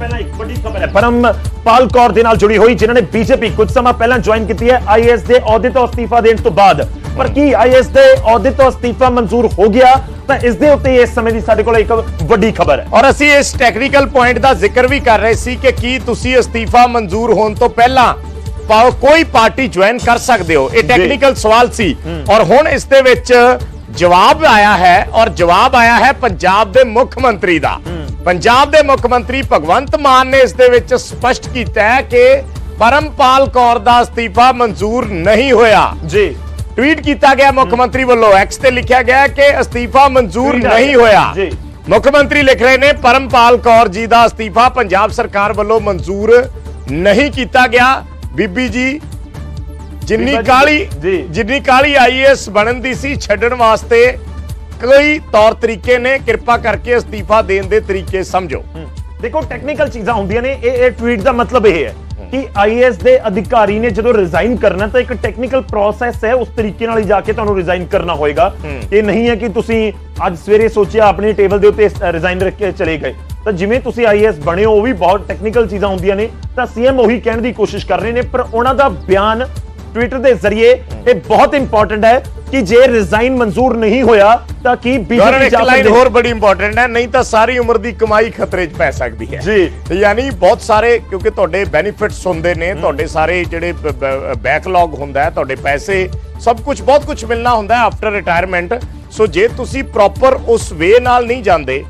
ਪਹਿਲਾਂ ਇੱਕ ਵੱਡੀ ਖਬਰ ਹੈ। ਪਰਮਪਾਲ ਕੌਰ ਦੇ ਨਾਲ ਜੁੜੀ ਹੋਈ ਜਿਨ੍ਹਾਂ ਨੇ ਬੀਜੇਪੀ ਕੁਝ ਸਮਾਂ ਪਹਿਲਾਂ ਜੁਆਇਨ ਕੀਤੀ ਹੈ ਆਈਐਸ ਦੇ ਅਹੁਦੇ ਤੋਂ ਅਸਤੀਫਾ ਦੇਣ ਤੋਂ ਬਾਅਦ। ਪਰ ਕੀ ਆਈਐਸ ਦੇ ਅਹੁਦੇ ਤੋਂ ਅਸਤੀਫਾ ਮਨਜ਼ੂਰ ਹੋ ਗਿਆ ਤਾਂ ਇਸ ਦੇ ਉੱਤੇ ਇਸ ਸਮੇਂ ਦੀ ਸਾਡੇ ਕੋਲ ਇੱਕ ਵੱਡੀ ਖਬਰ ਹੈ। ਔਰ ਅਸੀਂ ਇਸ ਟੈਕਨੀਕਲ ਪੁਆਇੰਟ ਦਾ ਜ਼ਿਕਰ ਵੀ ਕਰ ਰਹੇ ਸੀ ਕਿ ਕੀ ਤੁਸੀਂ ਅਸਤੀਫਾ ਮਨਜ਼ੂਰ ਹੋਣ ਤੋਂ ਪਹਿਲਾਂ ਪਾ- ਕੋਈ ਪਾਰਟੀ ਜੁਆਇਨ ਕਰ ਸਕਦੇ ਹੋ। ਇਹ ਟੈਕਨੀਕਲ ਸਵਾਲ ਸੀ। ਔਰ ਹੁਣ ਇਸ ਦੇ ਵਿੱਚ ਜਵਾਬ ਆਇਆ ਹੈ ਔਰ ਜਵਾਬ ਆਇਆ ਹੈ ਪੰਜਾਬ ਦੇ ਮੁੱਖ ਮੰਤਰੀ ਦਾ। ਪੰਜਾਬ ਦੇ ਮੁੱਖ ਮੰਤਰੀ ਭਗਵੰਤ ਮਾਨ ਨੇ ਇਸ ਦੇ ਵਿੱਚ ਸਪਸ਼ਟ ਕੀਤਾ ਹੈ ਕਿ ਪਰਮਪਾਲ ਕੌਰ ਦਾ ਅਸਤੀਫਾ ਮਨਜ਼ੂਰ ਨਹੀਂ ਹੋਇਆ ਜੀ ਟਵੀਟ ਕੀਤਾ ਗਿਆ ਮੁੱਖ ਮੰਤਰੀ ਵੱਲੋਂ ਐਕਸ ਤੇ ਲਿਖਿਆ ਗਿਆ ਕਿ ਅਸਤੀਫਾ ਮਨਜ਼ੂਰ ਨਹੀਂ। ਹੋਇਆ ਜੀ। ਮੁੱਖ ਮੰਤਰੀ ਲਿਖ ਰਹੇ ਨੇ ਪਰਮਪਾਲ ਕੌਰ ਜੀ ਦਾ ਅਸਤੀਫਾ ਪੰਜਾਬ ਸਰਕਾਰ ਵੱਲੋਂ ਮਨਜ਼ੂਰ ਨਹੀਂ ਕੀਤਾ ਗਿਆ ਬੀਬੀ ਜੀ ਜਿੰਨੀ ਕਾਲੀ। ਜਿੰਨੀ ਕਾਲੀ ਆਈਐਸ ਬਣਨ ਦੀ ਸੀ ਛੱਡਣ ਵਾਸਤੇ ਕਈ ਤੌਰ ਤਰੀਕੇ ਨੇ ਕਿਰਪਾ ਕਰਕੇ ਅਸਤੀਫਾ ਦੇਣ ਦੇ ਤਰੀਕੇ ਸਮਝੋ। ਦੇਖੋ ਟੈਕਨੀਕਲ ਚੀਜ਼ਾਂ ਹੁੰਦੀਆਂ ਨੇ ਇਹ ਇਹ ਟਵੀਟ ਦਾ ਮਤਲਬ ਇਹ ਹੈ ਕਿ ਆਈਐਸ ਦੇ ਅਧਿਕਾਰੀ ਨੇ ਜਦੋਂ ਰਿਜ਼ਾਈਨ ਕਰਨਾ ਤਾਂ ਇੱਕ ਟੈਕਨੀਕਲ ਪ੍ਰੋਸੈਸ ਹੈ ਉਸ ਤਰੀਕੇ ਨਾਲ ਹੀ ਜਾ ਕੇ ਤੁਹਾਨੂੰ ਰਿਜ਼ਾਈਨ ਕਰਨਾ ਹੋਏਗਾ। ਇਹ ਨਹੀਂ ਹੈ ਕਿ ਤੁਸੀਂ ਅੱਜ ਸਵੇਰੇ ਸੋਚਿਆ ਆਪਣੀ ਟੇਬਲ ਦੇ ਉੱਤੇ ਰਿਜ਼ਾਈਨ ਰੱਖ ਕੇ ਚਲੇ ਗਏ। ਤਾਂ ਜਿਵੇਂ ਤੁਸੀਂ ਆਈਐਸ ਬਣੇ ਹੋ ਉਹ ਵੀ ਬਹੁਤ ਟੈਕਨੀਕਲ ਚੀਜ਼ਾਂ ਹੁੰਦੀਆਂ ਨੇ ਤਾਂ ਸੀਐਮ ਉਹੀ ਕਹਿਣ ਦੀ ਕੋਸ਼ਿਸ਼ ਕਰ ਰਹੇ ਨੇ ਪਰ ਉਹਨਾਂ ਦਾ ਬਿਆਨ ਟਵਿੱਟਰ ਦੇ ਜ਼ਰੀਏ ਇਹ ਬਹੁਤ ਇੰਪੋਰਟੈਂਟ ਹੈ ਕਿ ਜੇ ਰਿਜ਼ਾਈਨ ਮਨਜ਼ੂਰ ਨਹੀਂ ਹੋਇਆ ਤਾਂ ਕੀ ਬੀਜੇਪੀ ਇੱਕ ਲਾਈਨ ਹੋਰ ਬੜੀ ਇੰਪੋਰਟੈਂਟ ਹੈ ਨਹੀਂ ਤਾਂ ਸਾਰੀ ਉਮਰ ਦੀ ਕਮਾਈ ਖਤਰੇ 'ਚ ਪੈ ਸਕਦੀ ਹੈ ਜੀ। ਯਾਨੀ ਬਹੁਤ ਸਾਰੇ ਕਿਉਂਕਿ ਤੁਹਾਡੇ ਬੈਨੀਫਿਟਸ ਹੁੰਦੇ ਨੇ ਤੁਹਾਡੇ ਸਾਰੇ ਜਿਹੜੇ ਬੈਕਲੌਗ ਹੁੰਦਾ ਹੈ ਤੁਹਾਡੇ ਪੈਸੇ ਸਭ ਕੁਝ ਬਹੁਤ ਕੁਝ ਮਿਲਣਾ ਹੁੰਦਾ ਹੈ ਆਫਟਰ ਰਿਟਾਇਰਮੈਂਟ ਸੋ ਜੇ ਤੁਸੀਂ ਪ੍ਰੋਪਰ ਉਸ ਵੇ ਨਾਲ ਨਹੀਂ ਜਾਂਦੇ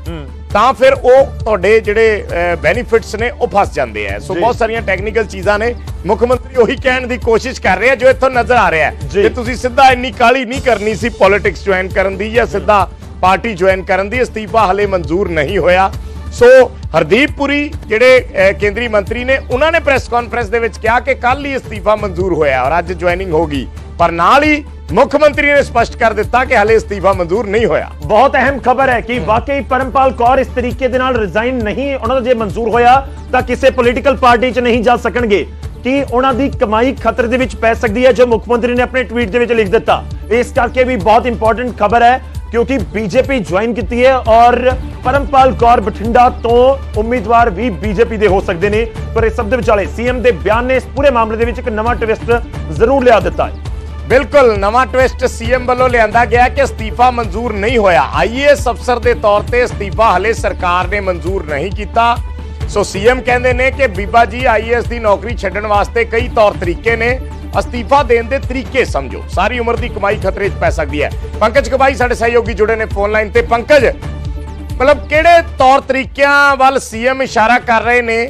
ਤਾਂ ਫਿਰ ਉਹ ਤੁਹਾਡੇ ਜਿਹੜੇ ਬੈਨੀਫਿਟਸ ਨੇ ਉਹ ਫਸ ਜਾਂਦੇ ਆ ਸੋ। ਬਹੁਤ ਸਾਰੀਆਂ ਟੈਕਨੀਕਲ ਚੀਜ਼ਾਂ ਨੇ ਮੁੱਖ ਮੰਤਰੀ ਉਹੀ ਕਹਿਣ ਦੀ ਕੋਸ਼ਿਸ਼ ਕਰ ਰਹੇ ਜੋ ਇੱਥੋਂ ਨਜ਼ਰ ਆ ਰਿਹਾ। ਕਿ ਤੁਸੀਂ ਸਿੱਧਾ ਇੰਨੀ ਕਾਲੀ ਨਹੀਂ ਕਰਨੀ ਸੀ ਪੋਲਿਟਿਕਸ ਜੁਆਇਨ ਕਰਨ ਦੀ ਜਾਂ ਸਿੱਧਾ ਪਾਰਟੀ ਜੁਆਇਨ ਕਰਨ ਦੀ ਅਸਤੀਫਾ ਹਲੇ ਮਨਜ਼ੂਰ ਨਹੀਂ ਹੋਇਆ ਸੋ ਹਰਦੀਪ ਪੁਰੀ ਜਿਹੜੇ ਕੇਂਦਰੀ ਮੰਤਰੀ ਨੇ, ਉਹਨਾਂ ਨੇ ਪ੍ਰੈਸ ਕਾਨਫਰੰਸ ਦੇ ਵਿੱਚ ਕਿਹਾ ਕਿ ਕੱਲ ਹੀ ਅਸਤੀਫਾ ਮਨਜ਼ੂਰ ਹੋਇਆ ਔਰ ਅੱਜ ਜੁਆਇਨਿੰਗ ਹੋ ਪਰ ਨਾਲ ਹੀ ਮੁੱਖ ਮੰਤਰੀ ਨੇ ਸਪਸ਼ਟ ਕਰ ਦਿੱਤਾ ਕਿ ਹਲੇ ਅਸਤੀਫਾ ਮਨਜ਼ੂਰ ਨਹੀਂ ਹੋਇਆ। ਬਹੁਤ ਅਹਿਮ ਖਬਰ ਹੈ ਕਿ ਵਾਕਈ ਪਰਮਪਾਲ ਕੌਰ ਇਸ ਤਰੀਕੇ ਦੇ ਨਾਲ ਰਿਜ਼ਾਈਨ ਨਹੀਂ, ਉਹਨਾਂ ਦਾ ਜੇ ਮਨਜ਼ੂਰ ਹੋਇਆ ਤਾਂ ਕਿਸੇ ਪੋਲੀਟੀਕਲ ਪਾਰਟੀ 'ਚ ਨਹੀਂ ਜਾ ਸਕਣਗੇ। ਕਿ ਉਹਨਾਂ ਦੀ ਕਮਾਈ ਖਤਰੇ ਦੇ ਵਿੱਚ ਪੈ ਸਕਦੀ ਹੈ? ਜੋ ਮੁੱਖ ਮੰਤਰੀ ਨੇ ਆਪਣੇ ਟਵੀਟ ਦੇ ਵਿੱਚ ਲਿਖ ਦਿੱਤਾ। ਇਸ ਕਰਕੇ ਵੀ ਬਹੁਤ ਇੰਪੋਰਟੈਂਟ ਖਬਰ ਹੈ ਕਿਉਂਕਿ ਬੀਜੇਪੀ ਜੁਆਇਨ ਕੀਤੀ ਹੈ ਔਰ ਪਰਮਪਾਲ ਕੌਰ ਬਠਿੰਡਾ ਤੋਂ ਉਮੀਦਵਾਰ ਵੀ ਬੀਜੇਪੀ ਦੇ ਹੋ ਸਕਦੇ ਨੇ ਪਰ ਇਸ ਸਭ ਦੇ ਵਿਚਾਲੇ ਸੀਐਮ ਦੇ ਬਿਆਨ ਨੇ ਇਸ ਪੂਰੇ ਮਾਮਲੇ ਦੇ ਵਿੱਚ ਇੱਕ ਨਵਾਂ ਟਵਿਸਟ ਜ਼ਰੂਰ ਲਿਆ ਦਿੱਤਾ ਹੈ ਬਿਲਕੁਲ ਨਵਾਂ ਟਵਿਸਟ ਸੀਐਮ ਵੱਲੋਂ ਲਿਆਂਦਾ ਗਿਆ ਕਿ ਅਸਤੀਫਾ ਮਨਜ਼ੂਰ ਨਹੀਂ ਹੋਇਆ ਆਈਏਐਸ ਅਫਸਰ ਦੇ ਤੌਰ ਤੇ ਅਸਤੀਫਾ ਹਲੇ ਸਰਕਾਰ ਨੇ ਮਨਜ਼ੂਰ ਨਹੀਂ ਕੀਤਾ ਸੋ ਸੀਐਮ ਕਹਿੰਦੇ ਨੇ ਕਿ ਬੀਬਾ ਜੀ ਆਈਏਐਸ ਦੀ ਨੌਕਰੀ ਛੱਡਣ ਵਾਸਤੇ ਕਈ ਤੌਰ ਤਰੀਕੇ ਨੇ ਅਸਤੀਫਾ ਦੇਣ ਦੇ ਤਰੀਕੇ ਸਮਝੋ। ਸਾਰੀ ਉਮਰ ਦੀ ਕਮਾਈ ਖਤਰੇ 'ਚ ਪੈ ਸਕਦੀ ਹੈ। ਪੰਕਜ ਕਬਾਈ ਸਾਡੇ ਸਹਿਯੋਗੀ ਜੁੜੇ ਨੇ ਫੋਨ ਲਾਈਨ ਤੇ। ਪੰਕਜ, ਮਤਲਬ ਕਿਹੜੇ ਤੌਰ ਤਰੀਕਿਆਂ ਵੱਲ ਸੀਐਮ ਇਸ਼ਾਰਾ ਕਰ ਰਹੇ ਨੇ?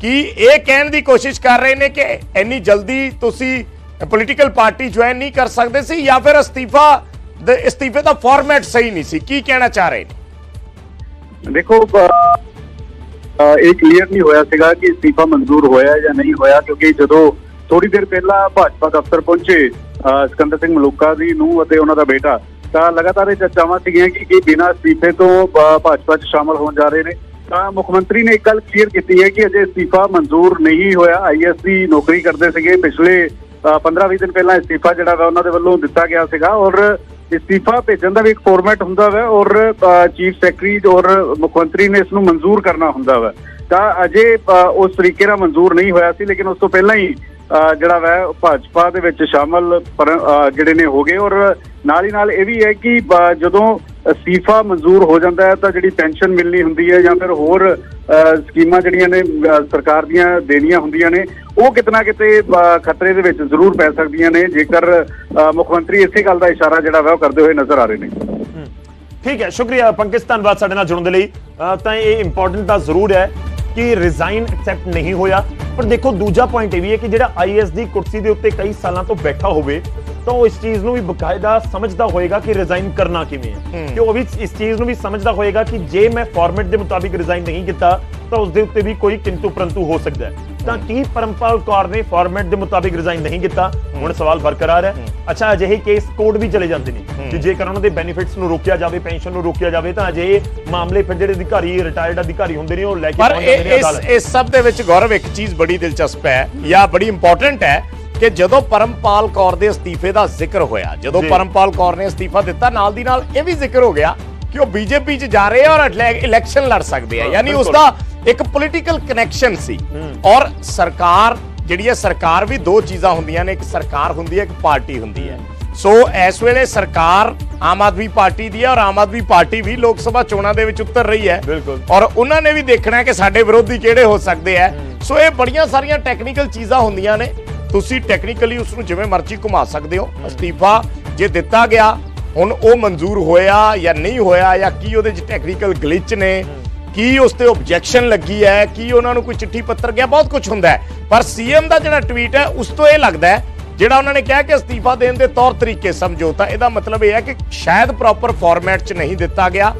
ਕਿ ਇਹ ਕਹਿਣ ਦੀ ਕੋਸ਼ਿਸ਼ ਕਰ ਰਹੇ ਨੇ ਕਿ ਇੰਨੀ ਜਲਦੀ ਤੁਸੀਂ ਪੋਲੀਟੀਕਲ ਪਾਰਟੀ ਜੁਆਇਨ ਨਹੀਂ ਕਰ ਸਕਦੇ ਸੀ ਜਾਂ ਫਿਰ ਅਸਤੀਫਾ ਦੇ ਅਸਤੀਫੇ ਦਾ ਫਾਰਮੈਟ ਸਹੀ ਨਹੀਂ ਸੀ? ਕੀ ਕਹਿਣਾ ਚਾਹ ਰਹੇ ਨੇ? ਦੇਖੋ ਇਹ ਕਲੀਅਰ ਨਹੀਂ ਹੋਇਆ ਸੀਗਾ ਕਿ ਅਸਤੀਫਾ ਮਨਜ਼ੂਰ ਹੋਇਆ ਜਾਂ ਨਹੀਂ ਹੋਇਆ, ਕਿਉਂਕਿ ਜਦੋਂ ਥੋੜੀ ਦੇਰ ਪਹਿਲਾਂ ਭਾਜਪਾ ਦਫ਼ਤਰ ਪਹੁੰਚੇ ਅ, ਸਿਕੰਦਰ ਸਿੰਘ ਮਲੂਕਾ ਦੀ ਨੂੰ ਅਤੇ ਉਹਨਾਂ ਦਾ ਬੇਟਾ। ਤਾਂ ਲਗਾਤਾਰ ਇਹ ਚਰਚਾਵਾਂ ਸੀਗੀਆਂ ਕਿ ਕੀ ਬਿਨਾਂ ਅਸਤੀਫੇ ਤੋਂ ਭਾਜਪਾ 'ਚ ਸ਼ਾਮਲ ਹੋਣ ਜਾ ਰਹੇ ਨੇ। ਤਾਂ ਮੁੱਖ ਮੰਤਰੀ ਨੇ ਇੱਕ ਗੱਲ ਕਲੀਅਰ ਕੀਤੀ ਹੈ ਕਿ ਅਜੇ ਅਸਤੀਫਾ ਮਨਜ਼ੂਰ ਨਹੀਂ ਹੋਇਆ। ਆਈਐਸ ਦੀ ਨੌਕਰੀ ਕਰਦੇ ਸੀਗੇ। ਪਿਛਲੇ 15-20 ਦਿਨ ਪਹਿਲਾਂ ਅਸਤੀਫਾ ਜਿਹੜਾ ਵਾ ਉਹਨਾਂ ਦੇ ਵੱਲੋਂ ਦਿੱਤਾ ਗਿਆ ਸੀਗਾ ਔਰ ਇਸਤੀਫਾ ਭੇਜਣ ਦਾ ਵੀ ਇੱਕ ਫਾਰਮੈਟ ਹੁੰਦਾ ਵਾ ਔਰ ਚੀਫ ਸੈਕਟਰੀ ਔਰ ਮੁੱਖ ਮੰਤਰੀ ਨੇ ਇਸ ਨੂੰ ਮਨਜ਼ੂਰ ਕਰਨਾ ਹੁੰਦਾ ਵਾ। ਤਾਂ ਅਜੇ ਅ, ਉਸ ਤਰੀਕੇ ਨਾਲ ਮਨਜ਼ੂਰ ਨਹੀਂ ਹੋਇਆ ਸੀ ਲੇਕਿਨ ਉਸ ਤੋਂ ਪਹਿਲਾਂ ਹੀ ਜਿਹੜਾ ਵੈ, ਭਾਜਪਾ ਦੇ ਵਿੱਚ ਸ਼ਾਮਲ ਪਰ- ਜਿਹੜੇ ਨੇ ਹੋ ਗਏ ਔਰ ਨਾਲ ਹੀ ਨਾਲ ਇਹ ਵੀ ਹੈ ਕਿ ਜਦੋਂ ਅਸਤੀਫਾ ਮਨਜ਼ੂਰ ਹੋ ਜਾਂਦਾ ਹੈ ਤਾਂ ਜਿਹੜੀ ਪੈਨਸ਼ਨ ਮਿਲਣੀ ਹੁੰਦੀ ਹੈ ਜਾਂ ਫਿਰ ਹੋਰ ਸਕੀਮਾਂ ਜਿਹੜੀਆਂ ਨੇ ਸਰਕਾਰ ਦੀਆਂ ਦੇਣੀਆਂ ਹੁੰਦੀਆਂ ਨੇ, ਉਹ ਕਿਤਨਾ ਕਿਤੇ ਖਤਰੇ ਦੇ ਵਿੱਚ ਜ਼ਰੂਰ ਪੈ ਸਕਦੀਆਂ ਨੇ, ਜੇਕਰ ਮੁੱਖ ਮੰਤਰੀ ਇਸੇ ਗੱਲ ਦਾ ਇਸ਼ਾਰਾ ਜਿਹੜਾ ਵਾ ਉਹ ਕਰਦੇ ਹੋਏ ਨਜ਼ਰ ਆ ਰਹੇ ਨੇ। ਠੀਕ ਹੈ, ਸ਼ੁਕਰੀਆ ਪੰਕਜ, ਧੰਨਵਾਦ ਸਾਡੇ ਨਾਲ ਜੁੜਨ ਦੇ ਲਈ। ਤਾਂ ਇਹ ਇੰਪੋਰਟੈਂਟ ਤਾਂ ਜ਼ਰੂਰ ਹੈ ਕਿ ਰਿਜ਼ਾਈਨ ਐਕਸੈਪਟ ਨਹੀਂ ਹੋਇਆ। ਪਰ ਦੇਖੋ ਦੂਜਾ ਪੁਆਇੰਟ ਇਹ ਵੀ ਹੈ ਕਿ ਜਿਹੜਾ ਆਈਐਸ ਦੀ ਕੁਰਸੀ ਦੇ ਉੱਤੇ ਕਈ ਸਾਲਾਂ ਤੋਂ ਬੈਠਾ ਹੋਵੇ ਤਾਂ ਉਹ ਇਸ ਚੀਜ਼ ਨੂੰ ਵੀ ਬਕਾਇਦਾ ਸਮਝਦਾ ਹੋਏਗਾ ਕਿ ਰਿਜ਼ਾਈਨ ਕਰਨਾ ਕਿਵੇਂ ਹੈ। ਕਿ ਉਹ ਵੀ ਇਸ ਚੀਜ਼ ਨੂੰ ਵੀ ਸਮਝਦਾ ਹੋਏਗਾ ਕਿ ਜੇ ਮੈਂ ਫਾਰਮੈਟ ਦੇ ਮੁਤਾਬਿਕ ਰਿਜ਼ਾਈਨ ਨਹੀਂ ਕੀਤਾ ਤਾਂ ਉਸ ਦੇ ਉੱਤੇ ਵੀ ਕੋਈ ਕਿੰਤੂ ਪਰੰਤੂ ਹੋ ਸਕਦਾ ਹੈ। ਤਾਂ ਕੀ ਪਰਮਪਾਲ ਕੌਰ ਨੇ ਫਾਰਮੈਟ ਦੇ ਮੁਤਾਬਿਕ ਰਿਜ਼ਾਈਨ ਨਹੀਂ ਕੀਤਾ? ਹੁਣ ਸਵਾਲ ਬਰਕਰਾਰ ਹੈ। ਅੱਛਾ ਅਜਿਹੇ ਕੇਸ ਕੋਰਟ ਵੀ ਚਲੇ ਜਾਂਦੇ ਨੇ ਕਿ ਜੇਕਰ ਉਹਨਾਂ ਦੇ ਬੈਨੀਫਿਟਸ ਨੂੰ ਰੋਕਿਆ ਜਾਵੇ ਪੈਨਸ਼ਨ ਨੂੰ ਰੋਕਿਆ ਜਾਵੇ ਤਾਂ ਅਜਿਹੇ ਮਾਮਲੇ ਫਿਰ ਜਿਹੜੇ ਅਧਿਕਾਰੀ ਰਿਟਾਇਰਡ ਅਧਿਕਾਰੀ ਹੁੰਦੇ ਨੇ ਉਹ ਲੈ ਕੇ ਪਰ ਇਹ ਇਸ ਸਭ ਦੇ ਵਿੱਚ ਗੌਰਵ ਇੱਕ ਚੀਜ਼ ਬੜੀ ਦਿਲਚਸਪ ਹੈ ਜਾਂ ਬੜੀ ਇੰਪੋਰਟੈਂਟ ਹੈ ਕਿ ਜਦੋਂ ਪਰਮਪਾਲ ਕੌਰ ਦੇ ਅਸਤੀਫੇ ਦਾ ਜ਼ਿਕਰ ਹੋਇਆ ਜਦੋਂ। ਪਰਮਪਾਲ ਕੌਰ ਨੇ ਅਸਤੀਫਾ ਦਿੱਤਾ ਨਾਲ ਦੀ ਨਾਲ ਇਹ ਵੀ ਜ਼ਿਕਰ ਹੋ ਗਿਆ ਕਿ ਉਹ ਬੀਜੇਪੀ 'ਚ ਜਾ ਰਹੇ ਆ ਔਰ ਇਲੈਕਸ਼ਨ ਲੜ ਸਕਦੇ ਆ। ਹਾਂ, ਯਾਨੀ ਉਸ। ਦਾ ਇੱਕ ਪੋਲੀਟੀਕਲ ਕਨੈਕਸ਼ਨ ਸੀ। ਔਰ ਸਰਕਾਰ ਜਿਹੜੀ ਹੈ ਸਰਕਾਰ ਵੀ ਦੋ ਚੀਜ਼ਾਂ ਹੁੰਦੀਆਂ ਨੇ ਇੱਕ ਸਰਕਾਰ ਹੁੰਦੀ ਹੈ ਇੱਕ ਪਾਰਟੀ ਹੁੰਦੀ ਹੈ। ਸੋ ਇਸ ਵੇਲੇ ਸਰਕਾਰ ਆਮ ਆਦਮੀ ਪਾਰਟੀ ਦੀ ਹੈ ਔਰ ਆਮ ਆਦਮੀ ਪਾਰਟੀ ਵੀ ਲੋਕ ਸਭਾ ਚੋਣਾਂ ਦੇ ਵਿੱਚ ਉਤਰ ਰਹੀ ਹੈ। ਬਿਲਕੁਲ। ਔਰ ਉਹਨਾਂ ਨੇ ਵੀ ਦੇਖਣਾ ਹੈ ਕਿ ਸਾਡੇ ਵਿਰੋਧੀ ਕਿਹੜੇ ਹੋ ਸਕਦੇ ਆ ਸੋ ਇਹ ਬੜੀਆਂ ਸਾਰੀਆਂ ਟੈਕਨੀਕਲ ਚੀਜ਼ਾਂ ਹੁੰਦੀਆਂ ਨੇ। ਤੁਸੀਂ ਟੈਕਨੀਕਲੀ ਉਸ ਨੂੰ ਜਿਵੇਂ ਮਰਜ਼ੀ ਘੁਮਾ ਸਕਦੇ ਹੋ। ਅਸਤੀਫਾ ਜੇ ਦਿੱਤਾ ਗਿਆ ਹੁਣ ਉਹ ਮਨਜ਼ੂਰ ਹੋਇਆ ਜਾਂ ਨਹੀਂ ਹੋਇਆ ਜਾਂ ਕੀ ਉਹਦੇ 'ਚ ਟੈਕਨੀਕਲ ਗਲਿਚ ਨੇ ਕੀ ਉਸ ਤੇ ਆਬਜੈਕਸ਼ਨ ਲੱਗੀ ਹੈ ਕੀ ਉਹਨਾਂ ਨੂੰ ਕੋਈ ਚਿੱਠੀ ਪੱਤਰ ਗਿਆ ਬਹੁਤ ਕੁਝ ਹੁੰਦਾ ਹੈ। ਪਰ ਸੀਐਮ ਦਾ ਜਿਹੜਾ ਟਵੀਟ ਹੈ ਉਸ ਤੋਂ ਇਹ ਲੱਗਦਾ ਹੈ ਜਿਹੜਾ ਉਹਨਾਂ ਨੇ ਕਿਹਾ ਕਿ ਅਸਤੀਫਾ ਦੇਣ ਦੇ ਤੌਰ ਤਰੀਕੇ ਸਮਝੌਤਾ ਇਹਦਾ ਮਤਲਬ ਇਹ ਹੈ ਕਿ ਸ਼ਾਇਦ ਪ੍ਰੋਪਰ ਫਾਰਮੈਟ 'ਚ ਨਹੀਂ ਦਿੱਤਾ ਗਿਆ।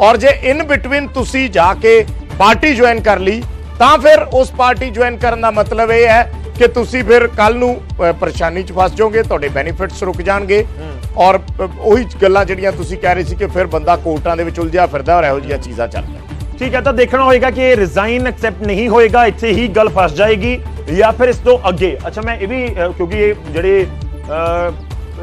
ਔਰ ਜੇ ਇਨ ਬਿਟਵੀਨ ਤੁਸੀਂ ਜਾ ਕੇ ਪਾਰਟੀ ਜੁਆਇਨ ਕਰ ਲਈ ਤਾਂ ਫਿਰ ਉਸ ਪਾਰਟੀ ਜੁਆਇਨ ਕਰਨ ਦਾ ਮਤਲਬ ਇਹ ਹੈ ਕਿ ਤੁਸੀਂ ਫਿਰ ਕੱਲ ਨੂੰ ਪਰੇਸ਼ਾਨੀ 'ਚ ਫਸ ਜਾਓਗੇ ਤੁਹਾਡੇ ਬੈਨੀਫਿਟਸ ਰੁਕ ਜਾਣਗੇ। ਔਰ ਉਹੀ ਗੱਲਾਂ ਜਿਹੜੀਆਂ ਤੁਸੀਂ ਕਹਿ ਰਹੇ ਸੀ ਕਿ ਫਿਰ ਬੰਦਾ ਕੋਰਟਾਂ ਦੇ ਵਿੱਚ ਉਲਝਿਆ ਫਿਰਦਾ ਔਰ ਇਹੋ ਜਿਹੀਆਂ ਚੀਜ਼ਾਂ ਚੱਲਦੀਆਂ ਠੀਕ ਹੈ, ਤਾਂ ਦੇਖਣਾ ਹੋਏਗਾ ਕਿ ਇਹ ਰਿਜ਼ਾਈਨ ਐਕਸੈਪਟ ਨਹੀਂ ਹੋਏਗਾ, ਇੱਥੇ ਹੀ ਗੱਲ ਫਸ ਜਾਏਗੀ ਜਾਂ ਫਿਰ ਇਸ ਤੋਂ ਅੱਗੇ। ਅੱਛਾ, ਮੈਂ ਇਹ ਵੀ ਕਿਉਂਕਿ ਇਹ ਜਿਹੜੇ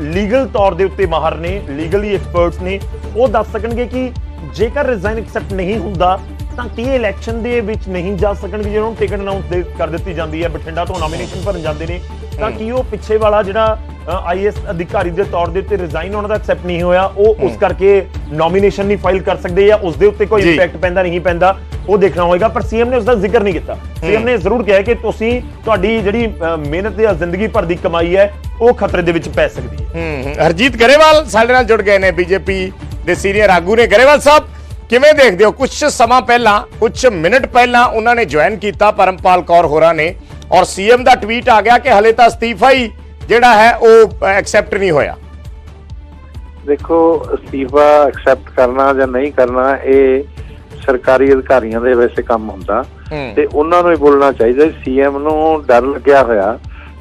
ਲੀਗਲ ਤੌਰ ਦੇ ਉੱਤੇ ਮਾਹਰ ਨੇ ਲੀਗਲੀ ਐਕਸਪਰਟਸ ਨੇ, ਉਹ ਦੱਸ ਸਕਣਗੇ ਕਿ ਜੇਕਰ ਰਿਜ਼ਾਈਨ ਐਕਸੈਪਟ ਨਹੀਂ ਹੁੰਦਾ, ਤਾਂ ਕੀ ਇਲੈਕਸ਼ਨ ਦੇ ਵਿੱਚ ਨਹੀਂ ਜਾ ਸਕਣਗੇ? ਜਿਹਨਾਂ ਨੂੰ ਟਿਕਟ ਅਨਾਉਂਸ ਕਰ ਦਿੱਤੀ ਜਾਂਦੀ ਹੈ, ਬਠਿੰਡਾ ਤੋਂ ਨੋਮੀਨੇਸ਼ਨ ਭਰਨ ਜਾਂਦੇ ਨੇ। ਤਾਂ ਕੀ ਉਹ ਪਿੱਛੇ ਵਾਲਾ ਜਿਹੜਾ ਆਈਐਸ ਅਧਿਕਾਰੀ ਦੇ ਤੌਰ ਦੇ ਉੱਤੇ ਰਿਜ਼ਾਈਨ ਉਹਨਾਂ ਦਾ ਐਕਸੈਪਟ ਨਹੀਂ ਹੋਇਆ ਉਹ ਉਸ ਕਰਕੇ ਨੋਮੀਨੇਸ਼ਨ ਨਹੀਂ ਫਾਈਲ ਕਰ ਸਕਦੇ ਜਾਂ ਉਸ ਦੇ ਉੱਤੇ ਕੋਈ। ਇੰਪੈਕਟ ਪੈਂਦਾ ਨਹੀਂ ਪੈਂਦਾ ਉਹ ਦੇਖਣਾ ਹੋਏਗਾ। ਪਰ ਸੀਐਮ ਨੇ ਉਸ ਦਾ ਜ਼ਿਕਰ ਨਹੀਂ ਕੀਤਾ। ਸੀਐਮ ਨੇ ਜ਼ਰੂਰ ਕਿਹਾ ਕਿ ਤੁਸੀਂ ਤੁਹਾਡੀ ਜਿਹੜੀ ਮਿਹਨਤ ਜਾਂ ਜ਼ਿੰਦਗੀ ਭਰ ਦੀ ਕਮਾਈ ਹੈ ਉਹ ਖਤਰੇ ਦੇ ਵਿੱਚ ਪੈ ਸਕਦੀ ਹੂੰ। ਹਰਜੀਤ ਗਰੇਵਾਲ ਸਾਡੇ ਨਾਲ ਜੁੜ ਗਏ ਨੇ ਬੀਜੇਪੀ ਦੇ ਸੀਨੀਅਰ ਆਗੂ ਨੇ। ਗਰੇਵਾਲ ਸਾਹਿਬ ਕਿਵੇਂ ਦੇਖਦੇ ਹੋ? ਕੁਝ ਸਮਾਂ ਪਹਿਲਾਂ ਕੁਝ ਮਿੰਟ ਪਹਿਲਾਂ ਉਹਨਾਂ ਨੇ ਜੁਆਇਨ ਕੀਤਾ ਪਰਮਪਾਲ ਕੌਰ ਹੋਰਾਂ ਨੇ। ਔਰ ਸੀਐਮ ਦਾ ਟਵੀਟ ਆ ਗਿਆ ਕਿ ਹਲੇ ਤਾਂ ਅਸਤੀਫਾ ਹੀ ਜਿਹੜਾ ਹੈ ਉਹ ਐਕਸੈਪਟ ਨਹੀਂ ਹੋਇਆ। ਦੇਖੋ ਅਸਤੀਫਾ ਐਕਸੈਪਟ ਕਰਨਾ ਜਾਂ ਨਹੀਂ ਕਰਨਾ ਇਹ ਸਰਕਾਰੀ ਅਧਿਕਾਰੀਆਂ ਦੇ ਵੈਸੇ ਕੰਮ ਹੁੰਦਾ। ਤੇ ਉਹਨਾਂ ਨੂੰ ਹੀ ਬੋਲਣਾ ਚਾਹੀਦਾ ਸੀਐਮ ਨੂੰ ਡਰ ਲੱਗਿਆ ਹੋਇਆ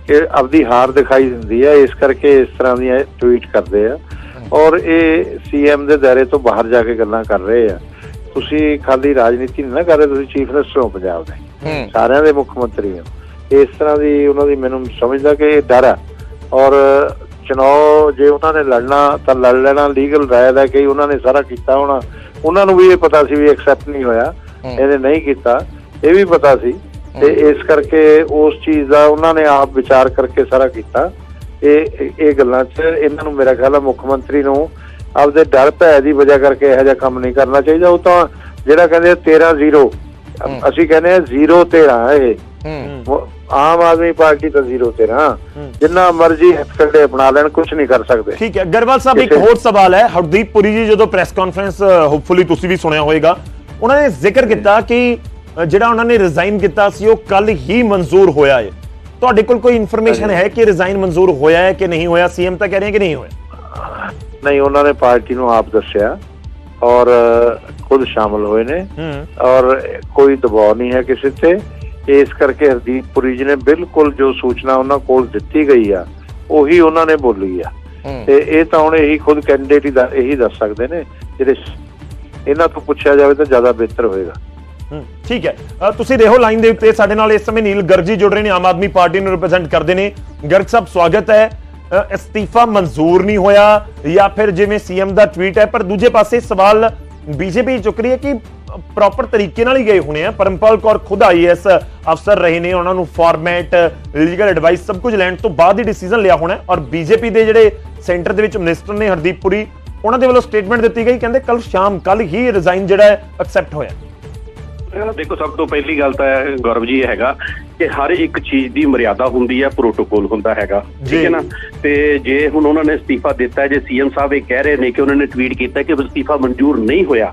ਕਿ ਆਪਦੀ ਹਾਰ ਦਿਖਾਈ ਦਿੰਦੀ ਹੈ ਇਸ ਕਰਕੇ ਇਸ ਤਰ੍ਹਾਂ ਦੀਆਂ ਟਵੀਟ ਕਰਦੇ ਆ। ਔਰ ਇਹ ਸੀਐਮ ਦੇ ਦਾਇਰੇ ਤੋਂ ਬਾਹਰ ਜਾ ਕੇ ਗੱਲਾਂ ਕਰ ਰਹੇ ਆ। ਤੁਸੀਂ ਖਾਲੀ ਰਾਜਨੀਤੀ ਨਹੀਂ ਨਾ ਕਰ ਰਹੇ ਤੁਸੀਂ ਚੀਫ ਮਿਨਿਸਟਰ ਹੋ ਪੰਜਾਬ ਦੇ। ਸਾਰਿਆਂ ਦੇ ਮੁੱਖ ਮੰਤਰੀ ਹੋ। ਇਸ ਤਰ੍ਹਾਂ ਦੀ ਉਹਨਾਂ ਦੀ ਮੈਨੂੰ ਸਮਝਦਾ ਕਿ ਇਹ ਡਰ ਆ ਔਰ ਚੁਣਾਵ ਜੇ ਉਹਨਾਂ ਨੇ ਲੜਨਾ ਤਾਂ ਲੜ ਲੈਣਾ ਲੀਗਲ ਰਾਇ ਦਾ ਕਿ ਉਹਨਾਂ ਨੇ ਸਾਰਾ ਕੀਤਾ ਹੋਣਾ। ਉਹਨਾਂ ਨੂੰ ਵੀ ਇਹ ਪਤਾ ਸੀ ਵੀ ਐਕਸੈਪਟ ਨਹੀਂ ਹੋਇਆ। ਇਹਨੇ ਨਹੀਂ ਕੀਤਾ। ਇਹ ਵੀ ਪਤਾ ਸੀ। ਤੇ ਇਸ ਕਰਕੇ ਉਸ ਚੀਜ਼ ਦਾ ਉਹਨਾਂ ਨੇ ਆਪ ਵਿਚਾਰ ਕਰਕੇ ਸਾਰਾ ਕੀਤਾ। ਇਹ ਇਹ ਗੱਲਾਂ 'ਚ ਇਹਨਾਂ ਨੂੰ ਮੇਰਾ ਖਿਆਲ ਹੈ ਮੁੱਖ ਮੰਤਰੀ ਨੂੰ ਆਪਦੇ ਡਰ ਭੈ ਦੀ ਵਜ੍ਹਾ ਕਰਕੇ ਇਹੋ ਜਿਹਾ ਕੰਮ ਨਹੀਂ ਕਰਨਾ ਚਾਹੀਦਾ। ਉਹ ਤਾਂ ਜਿਹੜਾ ਕਹਿੰਦੇ 13 0 ਅਸੀਂ ਕਹਿੰਦੇ ਆ 0 13 ਇਹ। ਹੂੰ। ਆਮ ਆਦਮੀ ਪਾਰਟੀ ਤਾਂ 0 13 ਜਿੰਨਾ ਮਰਜ਼ੀ ਹੱਥਕੰਡੇ ਬਣਾ ਲੈਣ ਕੁਝ ਨਹੀਂ ਕਰ ਸਕਦੇ। ਠੀਕ ਹੈ ਗਰਵਾਲ ਸਾਹਿਬ ਇੱਕ ਹੋਰ ਸਵਾਲ ਹੈ। ਹਰਦੀਪ ਪੁਰੀ ਜੀ ਜਦੋਂ ਪ੍ਰੈਸ ਕਾਨਫਰੰਸ ਹੋਪਫੁਲੀ ਤੁਸੀਂ ਵੀ ਸੁਣਿਆ ਹੋਵੇਗਾ ਉਹਨਾਂ ਨੇ ਜ਼ਿਕਰ ਕੀਤਾ ਕਿ ਜਿਹੜਾ ਉਹਨਾਂ ਨੇ ਰਿਜ਼ਾਈਨ ਕੀਤਾ ਸੀ ਉਹ ਕੱਲ ਹੀ ਮਨਜ਼ੂਰ ਹੋਇਆ ਹੈ। ਤੁਹਾਡੇ ਕੋਲ ਕੋਈ ਇਨਫੋਰਮੇਸ਼ਨ ਹੈ ਕਿ ਰਿਜ਼ਾਈਨ ਮਨਜ਼ੂਰ ਹੋਇਆ ਹੈ ਕਿ ਨਹੀਂ ਹੋਇਆ? ਸੀਐਮ ਤਾਂ ਕਹਿ ਰਹੇ ਕਿ ਨਹੀਂ ਹੋਇਆ? ਨਹੀਂ ਉਹਨਾਂ ਨੇ ਪਾਰਟੀ ਨੂੰ ਆਪ ਦੱਸਿਆ ਔਰ ਖੁਦ ਸ਼ਾਮਲ ਹੋਏ ਨੇ। ਔਰ ਕੋਈ ਦਬਾਅ ਨਹੀਂ ਹੈ ਕਿਸੇ ਤੇ। ਇਸ ਕਰਕੇ ਹਰਦੀਪ ਪੁਰੀ ਜੀ ਨੇ ਬਿਲਕੁਲ ਜੋ ਸੂਚਨਾ ਉਹਨਾਂ ਕੋਲ ਦਿੱਤੀ ਗਈ ਆ ਉਹੀ ਉਹਨਾਂ ਨੇ ਬੋਲੀ ਆ। ਤੇ ਇਹ ਤਾਂ ਹੁਣ ਇਹੀ ਖੁਦ ਕੈਂਡੀਡੇਟ ਹੀ ਇਹੀ ਦੱਸ ਸਕਦੇ ਨੇ ਜਿਹੜੇ ਇਹਨਾਂ ਤੋਂ ਪੁੱਛਿਆ ਜਾਵੇ ਤਾਂ ਜ਼ਿਆਦਾ ਬਿਹਤਰ ਹੋਏਗਾ। ਠੀਕ ਹੈ। ਤੁਸੀਂ ਰਹੋ ਲਾਈਨ ਦੇ ਉੱਤੇ ਸਾਡੇ ਨਾਲ ਇਸ ਸਮੇਂ ਨੀਲ ਗਰਜੀ ਜੁੜ ਰਹੇ ਨੇ ਆਮ ਆਦਮੀ ਪਾਰਟੀ ਨੂੰ ਰਿਪਰੈਜ਼ੈਂਟ ਕਰਦੇ ਨੇ। ਗਰਗ ਸਾਹਿਬ ਸਵਾਗਤ ਹੈ। ਅਸਤੀਫਾ ਮਨਜ਼ੂਰ ਨਹੀਂ ਹੋਇਆ ਜਾਂ ਫਿਰ ਜਿਵੇਂ ਸੀਐਮ ਦਾ ਟਵੀਟ ਹੈ ਪਰ ਦੂਜੇ ਪਾਸੇ ਸਵਾਲ ਬੀਜੇਪੀ ਚੁੱਕ ਰਹੀ ਹੈ ਕਿ ਪ੍ਰੋਪਰ ਤਰੀਕੇ ਨਾਲ ਹੀ ਗਏ ਹੋਣੇ ਆ। ਪਰਮਪਾਲ ਕੌਰ ਖੁਦ ਆਈਐਸ ਅਫਸਰ ਰਹੇ ਨੇ, ਉਹਨਾਂ ਨੂੰ ਫਾਰਮੈਟ ਲੀਗਲ ਐਡਵਾਈਸ ਸਭ ਕੁਝ ਲੈਣ ਤੋਂ ਬਾਅਦ ਹੀ ਡਿਸੀਜਨ ਲਿਆ ਹੋਣਾ ਹੈ ਔਰ ਬੀਜੇਪੀ ਦੇ ਜਿਹੜੇ ਸੈਂਟਰ ਦੇ ਵਿੱਚ ਮਿਨਿਸਟਰ ਨੇ, ਹਰਦੀਪ ਪੁਰੀ, ਉਹਨਾਂ ਦੇ ਵੱਲੋਂ ਸਟੇਟਮੈਂਟ ਦਿੱਤੀ ਗਈ, ਕਹਿੰਦੇ ਕੱਲ ਸ਼ਾਮ ਕੱਲ ਹੀ ਰਿਜ਼ਾਈਨ ਜਿਹੜਾ ਹੈ ਐਕਸੈਪਟ ਹੋਇਆ। ਦੇਖੋ, ਸਭ ਤੋਂ ਪਹਿਲੀ ਗੱਲ ਤਾਂ ਗੌਰਵ ਜੀ ਹੈਗਾ ਕਿ ਹਰ ਇੱਕ ਚੀਜ਼ ਦੀ ਮਰਿਆਦਾ ਹੁੰਦੀ ਹੈ ਪ੍ਰੋਟੋਕੋਲ ਹੁੰਦਾ ਹੈਗਾ। ਠੀਕ ਹੈ ਨਾ? ਤੇ ਜੇ ਹੁਣ ਉਹਨਾਂ ਨੇ ਅਸਤੀਫਾ ਦਿੱਤਾ ਹੈ, ਜੇ ਸੀਐਮ ਸਾਹਿਬ ਇਹ ਕਹਿ ਰਹੇ ਨੇ ਕਿ ਉਹਨਾਂ ਨੇ ਟਵੀਟ ਕੀਤਾ ਕਿ ਅਸਤੀਫਾ ਮਨਜ਼ੂਰ ਨਹੀਂ ਹੋਇਆ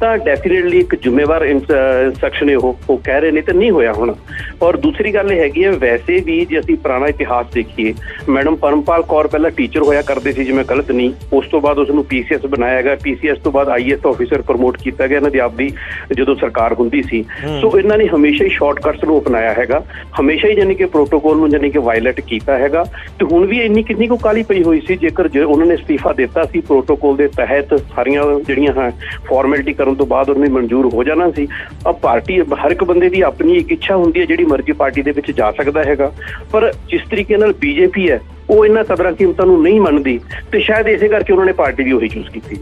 ਤਾਂ ਡੈਫੀਨਿਟਲੀ ਇੱਕ ਜ਼ਿੰਮੇਵਾਰ ਇਨਸਟਰਕਸ਼ਨ ਇਹ ਉਹ ਉਹ ਕਹਿ ਰਹੇ ਨੇ ਤੇ ਨਹੀਂ ਹੋਇਆ ਹੁਣ। ਔਰ ਦੂਸਰੀ ਗੱਲ ਇਹ ਹੈਗੀ ਹੈ ਵੈਸੇ ਵੀ ਜੇ ਅਸੀਂ ਪੁਰਾਣਾ ਇਤਿਹਾਸ ਦੇਖੀਏ ਮੈਡਮ ਪਰਮਪਾਲ ਕੌਰ ਪਹਿਲਾਂ ਟੀਚਰ ਹੋਇਆ ਕਰਦੇ ਸੀ ਜਿਵੇਂ ਗਲਤ ਨਹੀਂ ਉਸ ਤੋਂ ਬਾਅਦ ਉਸ ਨੂੰ ਪੀਸੀਐਸ ਬਣਾਇਆ ਗਿਆ ਪੀਸੀਐਸ ਤੋਂ ਬਾਅਦ ਆਈਐਸ ਆਫੀਸਰ ਪ੍ਰਮੋਟ ਕੀਤਾ ਗਿਆ ਇਹਨਾਂ ਦੀ ਆਪਦੀ ਜਦੋਂ ਸਰਕਾਰ ਹੁੰਦੀ ਸੀ। ਸੋ ਇਹਨਾਂ ਨੇ ਹਮੇਸ਼ਾ ਹੀ ਸ਼ਾਰਟਕਟਸ ਨੂੰ ਅਪਣਾਇਆ ਹੈਗਾ ਹਮੇਸ਼ਾ ਹੀ ਯਾਨੀ ਕਿ ਪ੍ਰੋਟੋਕੋਲ ਨੂੰ ਯਾਨੀ ਕਿ ਵਾਇਲੇਟ ਕੀਤਾ ਹੈਗਾ। ਤੇ ਹੁਣ ਵੀ ਇੰਨੀ ਕਿੰਨੀ ਕੋ ਕਾਲੀ ਪਈ ਹੋਈ ਸੀ, ਜੇਕਰ ਜੇ ਉਹਨਾਂ ਨੇ ਅਸਤੀਫਾ ਦਿੱਤਾ ਸੀ ਪ੍ਰੋਟੋਕੋਲ ਦੇ ਤਹਿਤ ਸਾਰੀਆਂ ਜਿਹੜੀਆਂ ਹੈ ਫਾਰਮੈਲਿਟੀ ਕਰਨ ਤੋਂ ਬਾਅਦ ਉਹਨੂੰ ਮਨਜ਼ੂਰ ਹੋ ਜਾਣਾ ਸੀ, ਅਬ ਪਾਰਟੀ ਹਰ ਇੱਕ ਬੰਦੇ ਦੀ ਆਪਣੀ ਇੱਕ ਇੱਛਾ ਹੁੰਦੀ ਹੈ ਜਿਹੜੀ ਮਰਜ਼ੀ ਪਾਰਟੀ ਦੇ ਵਿੱਚ ਜਾ ਸਕਦਾ ਹੈਗਾ। ਪਰ ਜਿਸ ਤਰੀਕੇ ਨਾਲ ਬੀਜੇਪੀ ਹੈ, ਉਹ ਇਹਨਾਂ ਕਦਰਾਂ ਕੀਮਤਾਂ ਨੂੰ ਨਹੀਂ ਮੰਨਦੀ ਤੇ ਸ਼ਾਇਦ ਇਸੇ ਕਰਕੇ ਉਹਨਾਂ ਨੇ ਪਾਰਟੀ ਵੀ ਉਹੀ ਚੂਜ਼ ਕੀਤੀ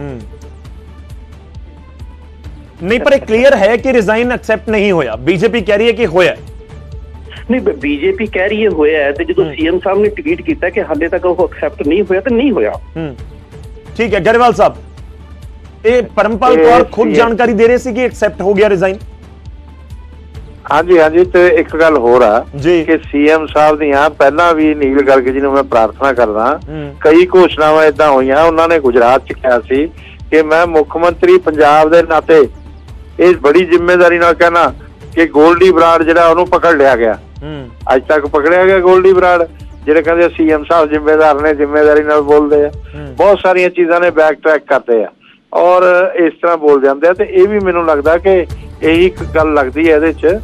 ਹੂੰ। ਨਹੀਂ, ਪਰ ਇਹ ਕਲੀਅਰ ਹੈ ਕਿ ਰਿਜ਼ਾਈਨ ਐਕਸੈਪਟ ਨਹੀਂ ਹੋਇਆ। ਬੀਜੇਪੀ ਕਹਿ ਰਹੀ ਹੈ ਕਿ ਹੋਇਆ ਨਹੀਂ ਬੀਜੇਪੀ ਕਹਿ ਰਹੀ ਹੈ ਹੋਇਆ ਹੈ ਤੇ ਜਦੋਂ ਸੀਐਮ ਸਾਹਿਬ ਨੇ ਟਵੀਟ ਕੀਤਾ ਕਿ ਹਾਲੇ ਤੱਕ ਉਹ ਐਕਸੈਪਟ ਨਹੀਂ ਹੋਇਆ ਤੇ ਨਹੀਂ ਹੋਇਆ। ਹੂੰ। ਠੀਕ ਹੈ ਗਰੇਵਾਲ ਸਾਹਿਬ ਇਹ ਪਰਮਪਾਲ ਕੌਰ ਖੁਦ ਜਾਣਕਾਰੀ ਦੇ ਰਹੇ ਸੀ ਕਿ ਐਕਸੈਪਟ ਹੋ ਗਿਆ ਰਿਜ਼ਾਈਨ ਹਾਂਜੀ ਹਾਂਜੀ ਤੇ ਇੱਕ ਗੱਲ ਹੋਰ ਆ ਜੀ। ਕਿ ਸੀਐਮ ਸਾਹਿਬ ਦੀਆਂ ਪਹਿਲਾਂ ਵੀ ਨੀਲ ਗਰਗ ਜੀ ਨੂੰ ਮੈਂ ਪ੍ਰਾਰਥਨਾ ਕਰਦਾ। ਕਈ ਘੋਸ਼ਣਾਵਾਂ ਇਦਾਂ ਹੋਈਆਂ ਉਹਨਾਂ ਨੇ ਗੁਜਰਾਤ ਚ ਕਿਹਾ ਸੀ ਕਿ ਮੈਂ ਮੁੱਖ ਮੰਤਰੀ ਪੰਜਾਬ ਦੇ ਨਾਤੇ ਇਹ ਬੜੀ ਜ਼ਿੰਮੇਵਾਰੀ ਨਾਲ ਕਹਿਣਾ ਕਿ ਗੋਲਡੀ ਬਰਾੜ ਜਿਹੜਾ ਉਹਨੂੰ ਪਕੜ ਲਿਆ ਗਿਆ। ਹੂੰ। ਅੱਜ ਤੱਕ ਪਕੜਿਆ ਗਿਆ ਗੋਲਡੀ ਬਰਾੜ ਜਿਹੜੇ ਕਹਿੰਦੇ ਸੀਐਮ ਸਾਹਿਬ ਜ਼ਿੰਮੇਦਾਰ ਨੇ ਜ਼ਿੰਮੇਵਾਰੀ ਨਾਲ ਬੋਲਦੇ ਆ। ਬਹੁਤ ਸਾਰੀਆਂ ਚੀਜ਼ਾਂ ਨੇ ਬੈਕ ਟਰੈਕ ਕਰਦੇ ਆ। ਔਰ ਇਸ ਤਰ੍ਹਾਂ ਬੋਲ ਜਾਂਦੇ ਆ ਤੇ ਇਹ ਵੀ ਮੈਨੂੰ ਲੱਗਦਾ ਕਿ ਇਹੀ ਇੱਕ ਗੱਲ ਲੱਗਦੀ ਹੈ ਇਹਦੇ 'ਚ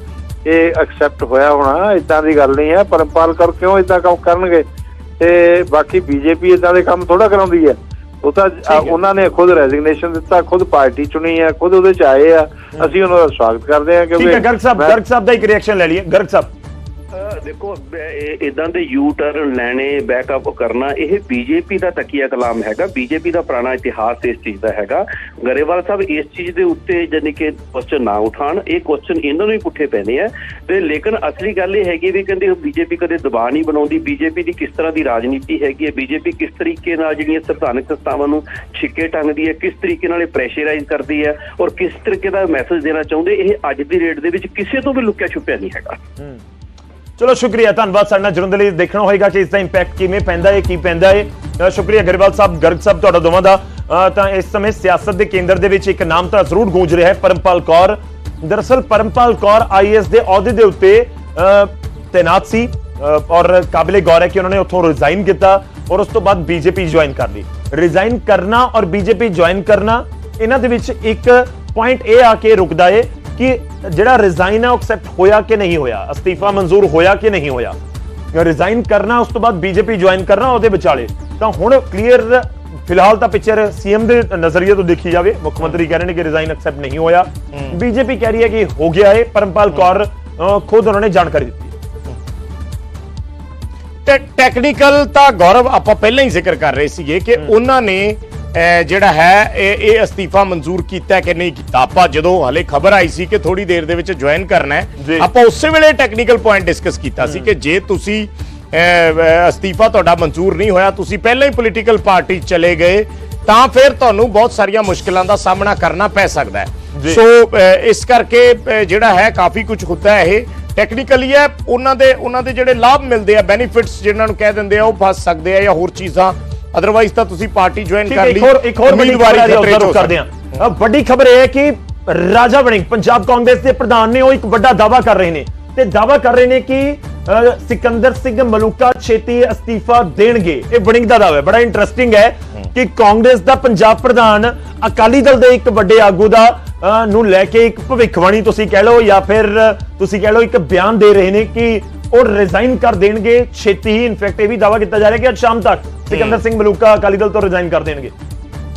ਇਹ ਐਕਸੈਪਟ ਹੋਇਆ ਹੋਣਾ ਇਦਾਂ ਦੀ ਗੱਲ ਨਹੀਂ ਹੈ ਪਰਮਪਾਲ ਕਰ ਕਿਉਂ ਇਦਾਂ ਕੰਮ ਕਰਨਗੇ? ਤੇ ਬਾਕੀ ਬੀਜੇਪੀ ਇਦਾਂ ਦੇ ਕੰਮ ਥੋੜਾ ਕਰਾਉਂਦੀ ਹੈ। ਉਹ ਤਾਂ ਉਹਨਾਂ ਨੇ ਖੁਦ ਰੈਜ਼ਿਗਨੇਸ਼ਨ ਦਿੱਤਾ ਖੁਦ ਪਾਰਟੀ ਚੁਣੀ ਹੈ ਖੁਦ ਉਹਦੇ ਚ ਆਏ ਆ। ਅਸੀਂ ਉਹਨਾਂ ਦਾ ਸਵਾਗਤ ਕਰਦੇ ਹਾਂ ਠੀਕ ਹੈ ਗਰਗ ਸਾਹਿਬ ਗਰਗ ਸਾਹਿਬ ਦਾ ਇੱਕ ਰਿਐਕਸ਼ਨ ਲੈ ਲਈਏ। ਗਰਗ ਸਾਹਿਬ। ਦੇਖੋ ਇਦਾਂ ਦੇ ਯੂ ਟਰਨ ਲੈਣੇ ਬੈਕਅਪ ਕਰਨਾ, ਇਹ ਬੀਜੇਪੀ ਦਾ ਤਕੀਆ ਕਲਾਮ ਹੈਗਾ। ਬੀਜੇਪੀ ਦਾ ਪੁਰਾਣਾ ਇਤਿਹਾਸ ਇਸ ਚੀਜ਼ ਦਾ ਹੈਗਾ। ਗਰੇਵਾਲ ਸਾਹਿਬ ਇਸ ਚੀਜ਼ ਦੇ ਉੱਤੇ ਜਾਨੀ ਕਿ ਕੁਐਸਚਨ ਨਾ ਉਠਾਣ ਇਹ ਕੁਐਸਚਨ ਇਹਨਾਂ ਨੂੰ ਹੀ ਪੁੱਠੇ ਪੈਣੇ ਆ। ਤੇ ਲੇਕਿਨ ਅਸਲੀ ਗੱਲ ਇਹ ਹੈਗੀ ਵੀ ਕਹਿੰਦੇ ਬੀਜੇਪੀ ਕਦੇ ਦਬਾਅ ਨਹੀਂ ਬਣਾਉਂਦੀ। ਬੀਜੇਪੀ ਦੀ ਕਿਸ ਤਰ੍ਹਾਂ ਦੀ ਰਾਜਨੀਤੀ ਹੈਗੀ ਹੈ? ਬੀਜੇਪੀ ਕਿਸ ਤਰੀਕੇ ਨਾਲ ਜਿਹੜੀਆਂ ਸੰਵਿਧਾਨਕ ਸੰਸਥਾਵਾਂ ਨੂੰ ਛਿੱਕੇ ਟੰਗਦੀ ਹੈ? ਕਿਸ ਤਰੀਕੇ ਨਾਲ ਇਹ ਪ੍ਰੈਸ਼ਰਾਈਜ਼ ਕਰਦੀ ਹੈ? ਔਰ ਕਿਸ ਤਰੀਕੇ ਦਾ ਮੈਸੇਜ ਦੇਣਾ ਚਾਹੁੰਦੇ? ਇਹ ਅੱਜ ਦੀ ਰੇਟ ਦੇ ਵਿੱਚ ਕਿਸੇ ਤੋਂ ਵੀ ਲੁਕਿਆ ਛੁਪਿਆ ਨਹੀਂ ਹੈਗਾ। ਚਲੋ, ਸ਼ੁਕਰੀਆ ਧੰਨਵਾਦ ਸਾਡੇ ਨਾਲ ਜੁੜਨ ਦੇ ਲਈ। ਦੇਖਣਾ ਹੋਏਗਾ ਕਿ ਇਸ ਦਾ ਇੰਪੈਕਟ ਕਿਵੇਂ ਪੈਂਦਾ ਹੈ, ਕੀ ਪੈਂਦਾ ਹੈ। ਸ਼ੁਕਰੀਆ ਗਰੇਵਾਲ ਸਾਹਿਬ, ਗਰਗ ਸਾਹਿਬ ਤੁਹਾਡਾ ਦੋਵਾਂ ਦਾ। ਤਾਂ ਇਸ ਸਮੇਂ ਸਿਆਸਤ ਦੇ ਕੇਂਦਰ ਦੇ ਵਿੱਚ ਇੱਕ ਨਾਮ ਤਾਂ ਜ਼ਰੂਰ ਗੂੰਜ ਰਿਹਾ ਹੈ, ਪਰਮਪਾਲ ਕੌਰ। ਦਰਅਸਲ, ਪਰਮਪਾਲ ਕੌਰ ਆਈਐਸ ਦੇ ਅਹੁਦੇ ਦੇ ਉੱਤੇ ਤੈਨਾਤ ਸੀ। ਔਰ ਕਾਬਿਲੇ ਗੌਰ ਹੈ ਕਿ ਉਹਨਾਂ ਨੇ ਉੱਥੋਂ ਰਿਜ਼ਾਈਨ ਕੀਤਾ ਔਰ ਉਸ ਤੋਂ ਬਾਅਦ ਬੀਜੇਪੀ ਜੁਆਇਨ ਕਰ ਲਈ। ਰਿਜ਼ਾਈਨ ਕਰਨਾ ਔਰ ਬੀਜੇਪੀ ਜੁਆਇਨ ਕਰਨਾ, ਇਹਨਾਂ ਦੇ ਵਿੱਚ ਇੱਕ ਪੁਆਇੰਟ ਇਹ ਆ ਕੇ ਰੁਕਦਾ ਏ ਕਿ ਜਿਹੜਾ ਰਿਜ਼ਾਈਨ ਹੈ ਉਹ ਐਕਸੈਪਟ ਹੋਇਆ ਕਿ ਨਹੀਂ ਹੋਇਆ? ਅਸਤੀਫਾ ਮਨਜ਼ੂਰ ਹੋਇਆ ਕਿ ਨਹੀਂ ਹੋਇਆ? ਰਿਜ਼ਾਈਨ ਕਰਨਾ ਉਸ ਤੋਂ ਬਾਅਦ ਬੀਜੇਪੀ ਜੁਆਇਨ ਕਰਨਾ ਉਹਦੇ ਵਿਚਾਲੇ? ਤਾਂ ਹੁਣ ਕਲੀਅਰ ਫਿਲਹਾਲ ਤਾਂ ਪਿਕਚਰ ਸੀਐਮ ਦੇ ਨਜ਼ਰੀਏ ਤੋਂ ਦੇਖੀ ਜਾਵੇ। ਮੁੱਖ ਮੰਤਰੀ ਕਹਿ ਰਹੇ ਨੇ ਕਿ ਰਿਜ਼ਾਈਨ ਐਕਸੈਪਟ ਨਹੀਂ ਹੋਇਆ। ਬੀਜੇਪੀ ਕਹਿ ਰਹੀ ਹੈ ਕਿ ਹੋ ਗਿਆ ਹੈ ਪਰਮਪਾਲ ਕੌਰ ਖੁਦ ਉਹਨਾਂ ਨੇ ਜਾਣਕਾਰੀ ਦਿੱਤੀ। ਟੈਕਨੀਕਲ ਤਾਂ ਗੌਰਵ ਆਪਾਂ ਪਹਿਲਾਂ ਹੀ ਜ਼ਿਕਰ ਕਰ ਰਹੇ ਸੀਗੇ ਕਿ ਉਹਨਾਂ ਨੇ ਜਿਹੜਾ ਹੈ ਇਹ ਇਹ ਅਸਤੀਫਾ ਮਨਜ਼ੂਰ ਕੀਤਾ ਕਿ ਨਹੀਂ ਕੀਤਾ ਆਪਾਂ ਜਦੋਂ ਹਲੇ ਖਬਰ ਆਈ ਸੀ ਕਿ ਥੋੜੀ ਦੇਰ ਦੇ ਵਿੱਚ ਜੁਆਇਨ ਕਰਨਾ। ਹੈ ਆਪਾਂ ਉਸੇ ਵੇਲੇ ਟੈਕਨੀਕਲ ਪੁਆਇੰਟ ਡਿਸਕਸ ਕੀਤਾ ਸੀ ਕਿ ਜੇ ਤੁਸੀਂ ਅਸਤੀਫਾ ਤੁਹਾਡਾ ਮਨਜ਼ੂਰ ਨਹੀਂ ਹੋਇਆ ਤੁਸੀਂ ਪਹਿਲਾਂ ਹੀ ਪੋਲੀਟੀਕਲ ਪਾਰਟੀ ਚਲੇ ਗਏ ਤਾਂ ਫਿਰ ਤੁਹਾਨੂੰ ਬਹੁਤ ਸਾਰੀਆਂ ਮੁਸ਼ਕਲਾਂ ਦਾ ਸਾਹਮਣਾ ਕਰਨਾ ਪੈ ਸਕਦਾ ਹੈ। ਸੋ ਇਸ ਕਰਕੇ ਜਿਹੜਾ ਹੈ ਕਾਫੀ ਕੁਝ ਹੁੰਦਾ ਹੈ ਇਹ ਟੈਕਨੀਕਲੀ ਹੈ ਉਹਨਾਂ ਦੇ ਉਹਨਾਂ ਦੇ ਜਿਹੜੇ ਲਾਭ ਮਿਲਦੇ ਆ ਬੈਨੀਫਿਟਸ ਜਿਨ੍ਹਾਂ ਨੂੰ ਕਹਿ ਦਿੰਦੇ ਆ ਉਹ ਫਸ ਸਕਦੇ ਆ ਜਾਂ ਹੋਰ ਚੀਜ਼ਾਂ ਅਦਰਵਾਈਜ਼ ਤਾਂ ਤੁਸੀਂ ਪਾਰਟੀ ਜੁਆਇਨ ਕਰ ਲਈ ਇੱਕ ਹੋਰ ਇੱਕ ਹੋਰ ਉਮੀਦਵਾਰੀ ਖਤਰੇ 'ਚ ਕਰਦੇ ਅ, ਵੱਡੀ ਖਬਰ ਇਹ ਹੈ ਕਿ ਰਾਜਾ ਵੜਿੰਗ ਪੰਜਾਬ ਕਾਂਗਰਸ ਦੇ ਪ੍ਰਧਾਨ ਨੇ ਉਹ ਇੱਕ ਵੱਡਾ ਦਾਵਾ ਕਰ ਰਹੇ ਨੇ। ਤੇ ਦਾਵਾ ਕਰ ਰਹੇ ਨੇ ਕਿ ਸਿਕੰਦਰ ਸਿੰਘ ਮਲੂਕਾ ਛੇਤੀ ਅਸਤੀਫਾ ਦੇਣਗੇ। ਇਹ ਵੜਿੰਗ ਦਾ ਦਾਵਾ ਹੈ ਬੜਾ ਇੰਟਰਸਟਿੰਗ ਹੈ ਕਿ ਕਾਂਗਰਸ ਦਾ ਪੰਜਾਬ ਪ੍ਰਧਾਨ ਅਕਾਲੀ ਦਲ ਦੇ ਇੱਕ ਵੱਡੇ ਆਗੂ ਦਾ ਨੂੰ ਲੈ ਕੇ ਇੱਕ ਭਵਿੱਖਬਾਣੀ ਤੁਸੀਂ ਕਹਿ ਲਓ ਜਾਂ ਫਿਰ ਤੁਸੀਂ ਕਹਿ ਲਓ ਇੱਕ ਬਿਆਨ ਦੇ ਰਹੇ ਨੇ ਕਿ ਉਹ ਰਿਜ਼ਾਈਨ ਕਰ ਦੇਣਗੇ। ਛੇਤੀ ਹੀ ਇਨਫੈਕਟ ਇਹ ਵੀ ਦਾਵਾ ਕੀਤਾ ਜਾ ਰਿਹਾ ਕਿ ਅੱਜ ਸ਼ਾਮ ਤੱਕ ਸਿਕੰਦਰ ਸਿੰਘ ਮਲੂਕਾ ਅਕਾਲੀ ਦਲ ਤੋਂ ਰਿਜ਼ਾਈਨ ਕਰ ਦੇਣਗੇ।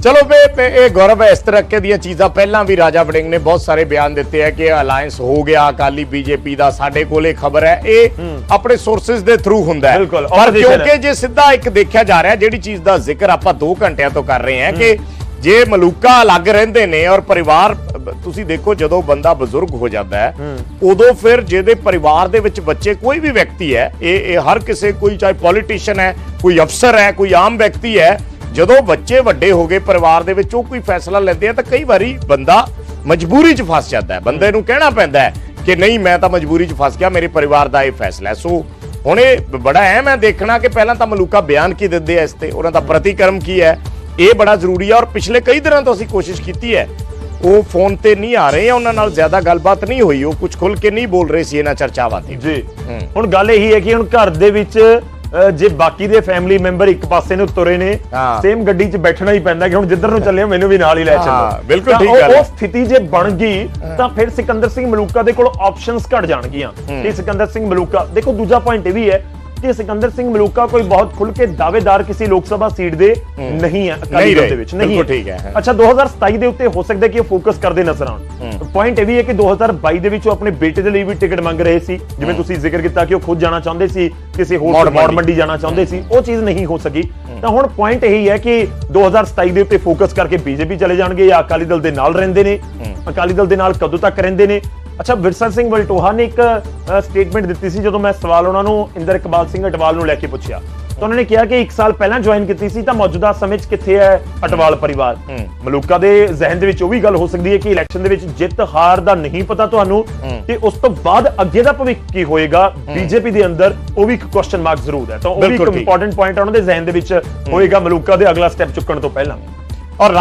ਚਲੋ ਵੇ ਇਹ ਗੌਰਵ ਹੈ ਇਸ ਤਰ੍ਹਾਂ ਦੀਆਂ ਚੀਜ਼ਾਂ ਪਹਿਲਾਂ ਵੀ ਰਾਜਾ ਵੜਿੰਗ ਨੇ ਬਹੁਤ ਸਾਰੇ ਬਿਆਨ ਦਿੱਤੇ ਆ ਕਿ ਅਲਾਈਅੰਸ ਹੋ ਗਿਆ ਅਕਾਲੀ ਬੀਜੇਪੀ ਦਾ ਸਾਡੇ ਕੋਲੇ ਖਬਰ ਹੈ। ਇਹ ਆਪਣੇ ਸੋਰਸਸ ਦੇ ਥਰੂ ਹੁੰਦਾ ਹੈ। ਪਰ। ਕਿਉਂਕਿ ਜੇ ਸਿੱਧਾ ਇੱਕ ਦੇਖਿਆ ਜਾ ਰਿਹਾ ਜਿਹੜੀ ਚੀਜ਼ ਦਾ ਜ਼ਿਕਰ ਆਪਾਂ 2 ਘੰਟਿਆਂ ਤੋਂ ਕਰ ਰਹੇ ਹਾਂ ਕਿ ਜੇ ਮਲੂਕਾ ਅਲੱਗ ਰਹਿੰਦੇ ਨੇ ਔਰ ਪਰਿਵਾਰ ਤੁਸੀਂ ਦੇਖੋ ਜਦੋਂ ਬੰਦਾ ਬਜ਼ੁਰਗ ਹੋ ਜਾਂਦਾ ਹੈ ਉਦੋਂ ਫਿਰ ਜਿਹਦੇ ਪਰਿਵਾਰ ਦੇ ਵਿੱਚ ਬੱਚੇ ਕੋਈ ਵੀ ਵਿਅਕਤੀ ਹੈ ਇਹ ਇਹ ਹਰ ਕਿਸੇ ਕੋਈ ਚਾਹੇ ਪੋਲੀਟੀਸ਼ੀਅਨ ਹੈ ਕੋਈ ਅਫਸਰ ਹੈ ਕੋਈ ਆਮ ਵਿਅਕਤੀ ਹੈ ਜਦੋਂ ਬੱਚੇ ਵੱਡੇ ਹੋ ਗਏ ਪਰਿਵਾਰ ਦੇ ਵਿੱਚ ਉਹ ਕੋਈ ਫੈਸਲਾ ਲੈਂਦੇ ਆ ਤਾਂ ਕਈ ਵਾਰੀ ਬੰਦਾ ਮਜਬੂਰੀ 'ਚ ਫਸ ਜਾਂਦਾ ਹੈ। ਬੰਦੇ ਨੂੰ ਕਹਿਣਾ ਪੈਂਦਾ ਹੈ ਕਿ ਨਹੀਂ ਮੈਂ ਤਾਂ ਮਜਬੂਰੀ 'ਚ ਫਸ ਗਿਆ ਮੇਰੇ ਪਰਿਵਾਰ ਦਾ ਇਹ ਫੈਸਲਾ ਹੈ। ਸੋ ਹੁਣ ਇਹ ਬੜਾ ਅਹਿਮ ਹੈ ਦੇਖਣਾ ਕਿ ਪਹਿਲਾਂ ਤਾਂ ਮਲੂਕਾ ਬਿਆਨ ਕੀ ਦਿੰਦੇ ਆ ਇਸ ਤੇ ਉਹਨਾਂ ਦਾ ਪ੍ਰਤੀਕਰਮ ਕੀ ਹੈ ਇਹ ਬੜਾ ਜ਼ਰੂਰੀ ਹੈ ਔਰ ਪਿਛਲੇ ਕਈ ਦਿਨਾਂ ਤੋਂ ਅਸੀਂ ਕੋਸ਼ਿਸ਼ ਕੀਤੀ ਹੈ। ਉਹ ਫੋਨ ਤੇ ਨਹੀਂ ਆ ਰਹੇ ਆ ਉਹਨਾਂ ਨਾਲ ਜ਼ਿਆਦਾ ਗੱਲਬਾਤ ਨਹੀਂ ਹੋਈ ਉਹ ਕੁਝ ਖੁੱਲ ਕੇ ਨਹੀਂ ਬੋਲ ਰਹੇ ਸੀ ਇਹਨਾਂ ਚਰਚਾਵਾਂ ਤੇ। ਜੀ। ਹੁਣ ਗੱਲ ਇਹੀ ਹੈ ਕਿ ਹੁਣ ਘਰ ਦੇ ਵਿੱਚ ਜੇ ਬਾਕੀ ਦੇ ਫੈਮਿਲੀ ਮੈਂਬਰ ਇੱਕ ਪਾਸੇ ਨੂੰ ਤੁਰੇ ਨੇ। ਸੇਮ ਗੱਡੀ 'ਚ ਬੈਠਣਾ ਹੀ ਪੈਂਦਾ ਕਿ ਹੁਣ ਜਿੱਧਰ ਨੂੰ ਚੱਲੇ ਮੈਨੂੰ ਵੀ ਨਾਲ ਹੀ ਲੈ ਚੱਲੋ। ਬਿਲਕੁਲ ਠੀਕ ਗੱਲ ਹੈ। ਉਹ ਸਥਿਤੀ ਜੇ ਬਣ ਗਈ ਤਾਂ ਫਿਰ ਸਿਕੰਦਰ ਸਿੰਘ ਮਲੂਕਾ ਦੇ ਕੋਲ ਆਪਸ਼ਨਸ ਘਟ ਜਾਣਗੀਆਂ। ਕਿ ਸਿਕੰਦਰ ਸਿੰਘ ਮਲੂਕਾ ਦੇਖੋ ਦੂਜਾ ਪੁਆਇੰਟ ਇਹ ਵੀ ਹੈ ਕਿ ਸਿਕੰਦਰ ਸਿੰਘ ਮਲੂਕਾ ਕੋਈ ਬਹੁਤ ਖੁੱਲ ਕੇ ਦਾਅਵੇਦਾਰ ਕਿਸੇ ਲੋਕ ਸਭਾ ਸੀਟ ਦੇ ਨਹੀਂ ਹੈ ਅਕਾਲੀ ਦਲ ਦੇ ਵਿੱਚ ਨਹੀਂ। ਠੀਕ ਹੈ, ਹਾਂ। ਅੱਛਾ 2027 ਦੇ ਉੱਤੇ ਹੋ ਸਕਦਾ ਕਿ ਉਹ ਫੋਕਸ ਕਰਦੇ ਨਜ਼ਰ ਆਉਣ। ਪੁਆਇੰਟ ਇਹ ਵੀ ਹੈ ਕਿ 2022 ਦੇ ਵਿੱਚ ਉਹ ਆਪਣੇ ਬੇਟੇ ਦੇ ਲਈ ਵੀ ਟਿਕਟ ਮੰਗ ਰਹੇ ਸੀ। ਜਿਵੇਂ ਤੁਸੀਂ ਜ਼ਿਕਰ ਕੀਤਾ ਕਿ ਉਹ ਖੁਦ ਜਾਣਾ ਚਾਹੁੰਦੇ ਸੀ ਕਿਸੇ ਹੋਰ ਮੌੜ ਮੌੜ ਮੰਡੀ। ਮੰਡੀ ਜਾਣਾ ਚਾਹੁੰਦੇ ਸੀ ਉਹ ਚੀਜ਼ ਨਹੀਂ ਹੋ ਸਕੀ। ਤਾਂ ਹੁਣ ਪੁਆਇੰਟ ਇਹੀ ਹੈ ਕਿ 2027 ਦੇ ਉੱਤੇ ਫੋਕਸ ਕਰਕੇ ਬੀਜੇਪੀ ਚਲੇ ਜਾਣਗੇ ਜਾਂ ਅਕਾਲੀ ਦਲ ਦੇ ਨਾਲ ਰਹਿੰਦੇ ਨੇ। ਅਕਾਲੀ ਦਲ ਦੇ ਨਾਲ ਕਦੋਂ ਤੱਕ ਰਹਿੰਦੇ ਨੇ? ਅੱਛਾ ਵਿਰਸਾ ਸਿੰਘ ਵਲਟੋਹਾ ਨੇ ਇੱਕ ਸਟੇਟਮੈਂਟ ਦਿੱਤੀ ਸੀ ਜਦੋਂ ਮੈਂ ਸਵਾਲ ਉਹਨਾਂ ਨੂੰ ਇੰਦਰ ਇਕਬਾਲ ਸਿੰਘ ਅਟਵਾਲ ਨੂੰ ਲੈ ਕੇ ਪੁੱਛਿਆ। ਤਾਂ ਉਹਨਾਂ ਨੇ ਕਿਹਾ ਕਿ 1 ਸਾਲ ਪਹਿਲਾਂ ਜੁਆਇਨ ਕੀਤੀ ਸੀ ਤਾਂ ਮੌਜੂਦਾ ਸਮੇਂ 'ਚ ਕਿੱਥੇ ਹੈ ਅਟਵਾਲ ਪਰਿਵਾਰ? ਮਲੂਕਾ ਦੇ ਜ਼ਿਹਨ ਦੇ ਵਿੱਚ ਉਹ ਵੀ ਗੱਲ ਹੋ ਸਕਦੀ ਹੈ ਕਿ ਇਲੈਕਸ਼ਨ ਦੇ ਵਿੱਚ ਜਿੱਤ ਹਾਰ ਦਾ ਨਹੀਂ ਪਤਾ ਤੁਹਾਨੂੰ ਤੇ ਉਸ ਤੋਂ ਬਾਅਦ ਅੱਗੇ ਦਾ ਭਵਿੱਖ ਕੀ ਹੋਏਗਾ ਬੀਜੇਪੀ ਦੇ ਅੰਦਰ ਉਹ ਵੀ ਇੱਕ ਕੁਐਸਚਨ ਮਾਰਕ ਜ਼ਰੂਰ ਹੈ। ਤਾਂ ਉਹ ਵੀ ਇੱਕ। ਇੰਪੋਰਟੈਂਟ ਪੁਆਇੰਟ ਉਹਨਾਂ ਦੇ ਜ਼ਿਹਨ ਦੇ ਵਿੱਚ ਹੋਏਗਾ ਮਲੂਕਾ ਦੇ ਅਗਲਾ ਸਟੈਪ ਚੁੱਕਣ ਤੋਂ ਪਹਿਲਾਂ। ਔਰ